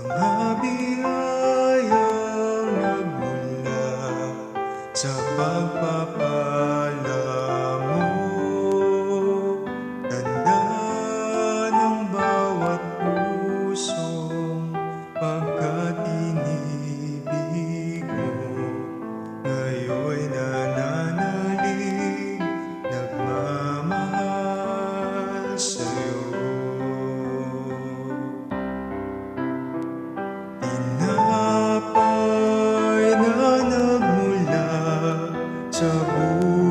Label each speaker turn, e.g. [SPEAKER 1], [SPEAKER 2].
[SPEAKER 1] Mga biyayang nagmula sa pagpapala mo Tanda ng bawat pusong pagkat inibig mo. Ngayon'y nananalig, nagmamahal sa'yo. amor.